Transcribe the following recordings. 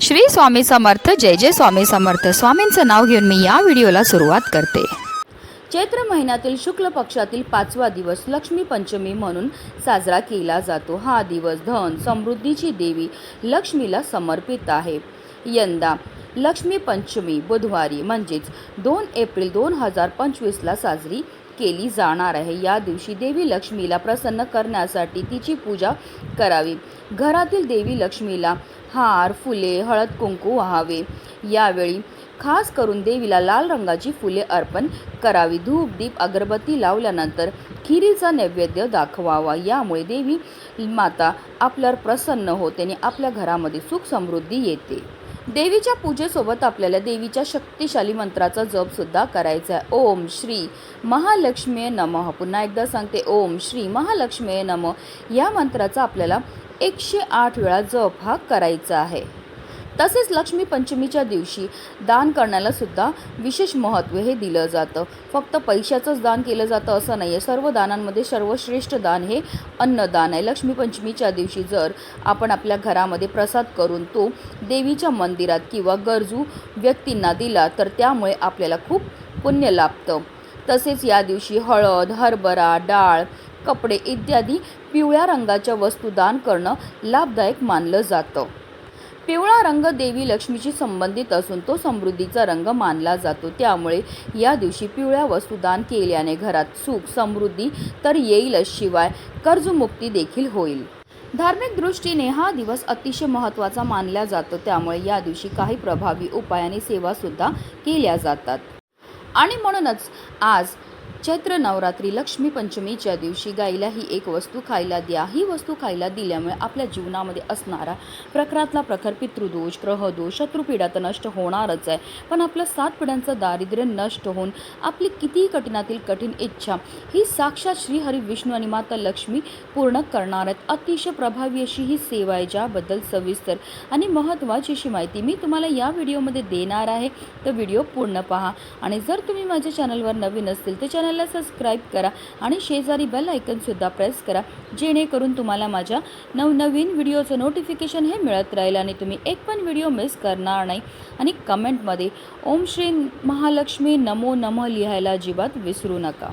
श्री स्वामी समर्थ जय जय स्वामी समर्थ. स्वामींचं नाव घेऊन मी या व्हिडिओला सुरुवात करते. चैत्र महिन्यातील शुक्ल पक्षातील पाचवा दिवस लक्ष्मी पंचमी म्हणून साजरा केला जातो. हा दिवस धन समृद्धीची देवी लक्ष्मीला समर्पित आहे. यंदा लक्ष्मी पंचमी बुधवारी म्हणजेच दोन एप्रिल दोन हजार पंचवीसला साजरी केली जाणार आहे. या दिवशी देवी लक्ष्मीला प्रसन्न करण्यासाठी तिची पूजा करावी. घरातील देवी लक्ष्मीला हार फुले हळद कुंकू व्हावे. यावेळी खास करून देवीला लाल रंगाची फुले अर्पण करावी. धूप दीप अगरबत्ती लावल्यानंतर खिरीचा नैवेद्य दाखवावा. यामुळे देवी माता आपल्यावर प्रसन्न होते आणि आपल्या घरामध्ये सुख समृद्धी येते. देवीच्या पूजेसोबत आपल्याला देवीच्या शक्तिशाली मंत्राचा जप सुद्धा करायचा आहे. ओम श्री महालक्ष्मी नमः. पुन्हा एकदा सांगते ओम श्री महालक्ष्मी नम. या मंत्राचा आपल्याला एकशे आठ वेळा जप हा करायचा आहे. तसेच लक्ष्मी पंचमीच्या दिवशी दान करण्याला सुद्धा विशेष महत्त्व हे दिलं जातं. फक्त पैशाचंच दान केलं जातं असं नाही आहे सर्व दानांमध्ये सर्वश्रेष्ठ दान हे अन्नदान आहे. लक्ष्मीपंचमीच्या दिवशी जर आपण आपल्या घरामध्ये प्रसाद करून तो देवीच्या मंदिरात किंवा गरजू व्यक्तींना दिला तर त्यामुळे आपल्याला खूप पुण्य लाभतं. तसेच या दिवशी हळद हरभरा डाळ कपडे इत्यादी पिवळ्या रंगाच्या वस्तू दान करणं लाभदायक मानलं जातं. पिवळा रंग देवी लक्ष्मीशी संबंधित असून तो समृद्धीचा रंग मानला जातो. त्यामुळे या दिवशी पिवळ्या वस्तू दान केल्याने घरात सुख समृद्धी तर येईलच. शिवाय कर्जमुक्ती देखील होईल. धार्मिक दृष्टीने हा दिवस अतिशय महत्त्वाचा मानला जातो. त्यामुळे या दिवशी काही प्रभावी उपाय आणि सेवासुद्धा केल्या जातात. आणि म्हणूनच आज चैत्र नवरात्री लक्ष्मी पंचमीच्या दिवशी गाईला ही एक वस्तू खायला द्या. ही वस्तू खायला दिल्यामुळे आपल्या जीवनामध्ये असणारा प्रखरातला प्रखर पितृदोष ग्रहदोष शत्रुपीडा तर नष्ट होणारच आहे. पण आपलं सात पिढ्यांचं दारिद्र्य नष्ट होऊन आपली कितीही कठीणातील कठीण इच्छा ही साक्षात श्री हरी विष्णू आणि माता लक्ष्मी पूर्ण करणार आहेत. अतिशय प्रभावी अशी ही सेवा आहे ज्याबद्दल सविस्तर आणि महत्त्वाची अशी माहिती मी तुम्हाला या व्हिडिओमध्ये देणार आहे. तर व्हिडिओ पूर्ण पहा आणि जर तुम्ही माझ्या चॅनलवर नवीन असतील तर चॅनलला सबस्क्राईब करा आणि शेजारी बेल आयकनसुद्धा प्रेस करा. जेणेकरून तुम्हाला माझ्या नवनवीन व्हिडिओचं नोटिफिकेशन हे मिळत राहील आणि तुम्ही एक पण व्हिडिओ मिस करणार नाही. आणि कमेंटमध्ये ओम श्री महालक्ष्मी नमो नमः लिहायला अजिबात विसरू नका.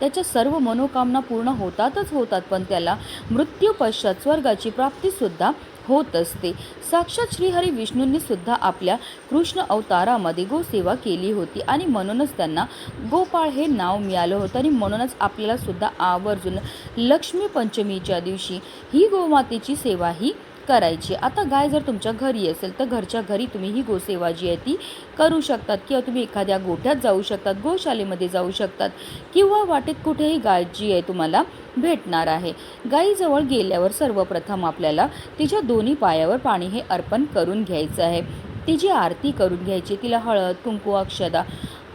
त्याच्या सर्व मनोकामना पूर्ण होतातच होतात पण त्याला मृत्यू पश्चात स्वर्गाची प्राप्तीसुद्धा होत असते. साक्षात श्रीहरी विष्णूंनी सुद्धा आपल्या कृष्ण अवतारामध्ये गोसेवा केली होती आणि म्हणूनच त्यांना गोपाळ हे नाव मिळालं होतं आणि म्हणूनच आपल्याला सुद्धा आवर्जून लक्ष्मी पंचमीच्या दिवशी ही गोमातेची सेवा ही करायची. आता गाय जर तुमच्या घरी असेल तर घरच्या घरी तुम्ही ही गोसेवा जी आहे ती करू शकतात किंवा तुम्ही एखाद्या गोठ्यात जाऊ शकतात गोशालेमध्ये जाऊ शकतात किंवा वाटेत कुठेही गाय जी आहे तुम्हाला भेटणार आहे. गायीजवळ गेल्यावर सर्वप्रथम आपल्याला तिच्या दोन्ही पायावर पाणी हे अर्पण करून घ्यायचं आहे. तिची आरती करून घ्यायची तिला हळद कुंकू अक्षदा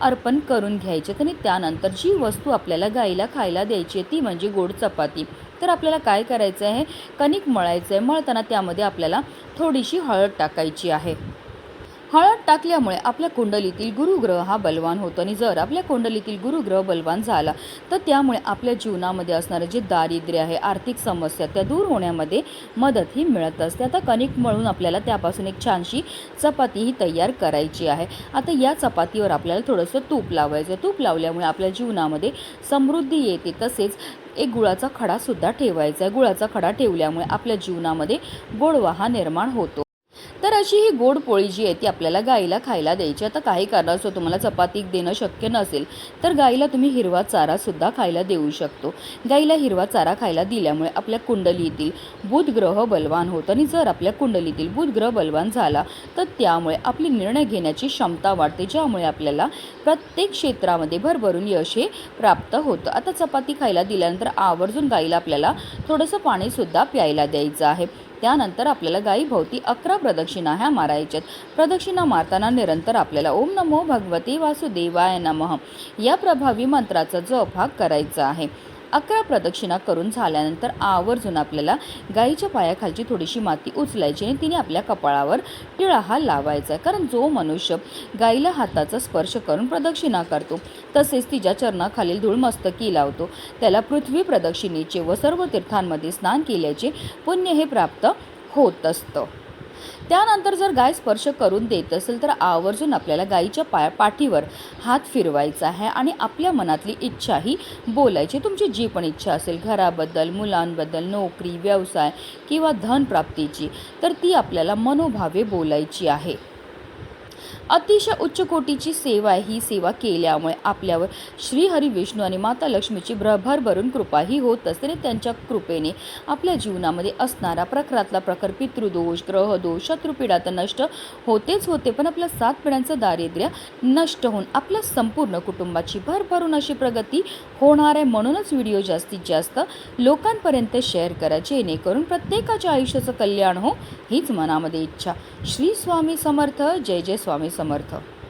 अर्पण करून घ्यायचे. आणि त्यानंतर जी वस्तू आपल्याला गाईला खायला द्यायची आहे ती म्हणजे गोड चपाती. तर आपल्याला काय करायचं आहे कणिक मळायचं आहे मळताना त्यामध्ये आपल्याला थोडीशी हळद टाकायची आहे. हळद टाकल्यामुळे आपल्या कुंडलीतील गुरुग्रह हा बलवान होतो आणि जर आपल्या कुंडलीतील गुरुग्रह बलवान झाला तर त्यामुळे आपल्या जीवनामध्ये असणारं जे दारिद्र्य आहे आर्थिक समस्या त्या दूर होण्यामध्ये मदत ही मिळत असते. आता कणिक मळून आपल्याला त्यापासून एक छानशी चपाती ही तयार करायची आहे. आता या चपातीवर आपल्याला थोडंसं तूप लावायचं. तूप लावल्यामुळे आपल्या जीवनामध्ये समृद्धी येते. तसेच एक गुळाचा खडासुद्धा ठेवायचा आहे. गुळाचा खडा ठेवल्यामुळे आपल्या जीवनामध्ये गोडवा हा निर्माण होतो. तर अशी ही गोड पोळी जी आहे ती आपल्याला गाईला खायला द्यायची. आता काही कारणास्तव तुम्हाला चपाती देणं शक्य नसेल तर गाईला तुम्ही हिरवा चारासुद्धा खायला देऊ शकतो. गाईला हिरवा चारा खायला दिल्यामुळे आपल्या कुंडलीतील बुध ग्रह बलवान होतं आणि जर आपल्या कुंडलीतील बुध ग्रह बलवान झाला तर त्यामुळे आपली निर्णय घेण्याची क्षमता वाढते ज्यामुळे आपल्याला प्रत्येक क्षेत्रामध्ये भरभरून यश हे प्राप्त होतं. आता चपाती खायला दिल्यानंतर आवर्जून गाईला आपल्याला थोडंसं पाणीसुद्धा प्यायला द्यायचं आहे. त्यानंतर आपल्याला गायीभोवती अकरा प्रदक्षिणा ह्या मारायच्यात प्रदक्षिणा मारताना निरंतर आपल्याला ओम नमो भगवती वासुदेवाय नमः. या प्रभावी मंत्राचा जप हा करायचा आहे. अकरा प्रदक्षिणा करून झाल्यानंतर आवर्जून आपल्याला गाईच्या पायाखालची थोडीशी माती उचलायची आणि तिने आपल्या कपाळावर टिळा हा लावायचा आहे. कारण जो मनुष्य गाईला हाताचा स्पर्श करून प्रदक्षिणा करतो तसेच तिच्या चरणाखालील धूळ मस्तकी लावतो. त्याला पृथ्वी प्रदक्षिणेचे व सर्व तीर्थांमध्ये स्नान केल्याचे पुण्य हे प्राप्त होत असतं. त्यानंतर जर गाय स्पर्श करून देत असेल तर आवर्जून आपल्याला गायीच्या पाया पाठीवर हात फिरवायचा आहे आणि आपल्या मनातली इच्छा ही बोलायची. तुमची जी पण इच्छा असेल घराबद्दल मुलांबद्दल नोकरी व्यवसाय किंवा धनप्राप्तीची तर ती आपल्याला मनोभावे बोलायची आहे. अतिशय उच्च कोटीची सेवा आहे. ही सेवा केल्यामुळे आपल्यावर श्रीहरी विष्णू आणि माता लक्ष्मीची भर भरभरून कृपाही होत असते आणि त्यांच्या कृपेने आपल्या जीवनामध्ये असणारा प्रखरातला प्रखर पितृदोष ग्रहदोष शत्रुपीडा तर नष्ट होतेच होते. पण आपल्या सात पिढ्यांचं दारिद्र्य नष्ट होऊन आपल्या संपूर्ण कुटुंबाची भरभरून अशी प्रगती होणार आहे. म्हणूनच व्हिडिओ जास्तीत जास्त लोकांपर्यंत शेअर करा. जेणेकरून प्रत्येकाच्या आयुष्याचं कल्याण हो हीच मनामध्ये इच्छा. श्री स्वामी समर्थ. जय जय स्वामी समर्थ.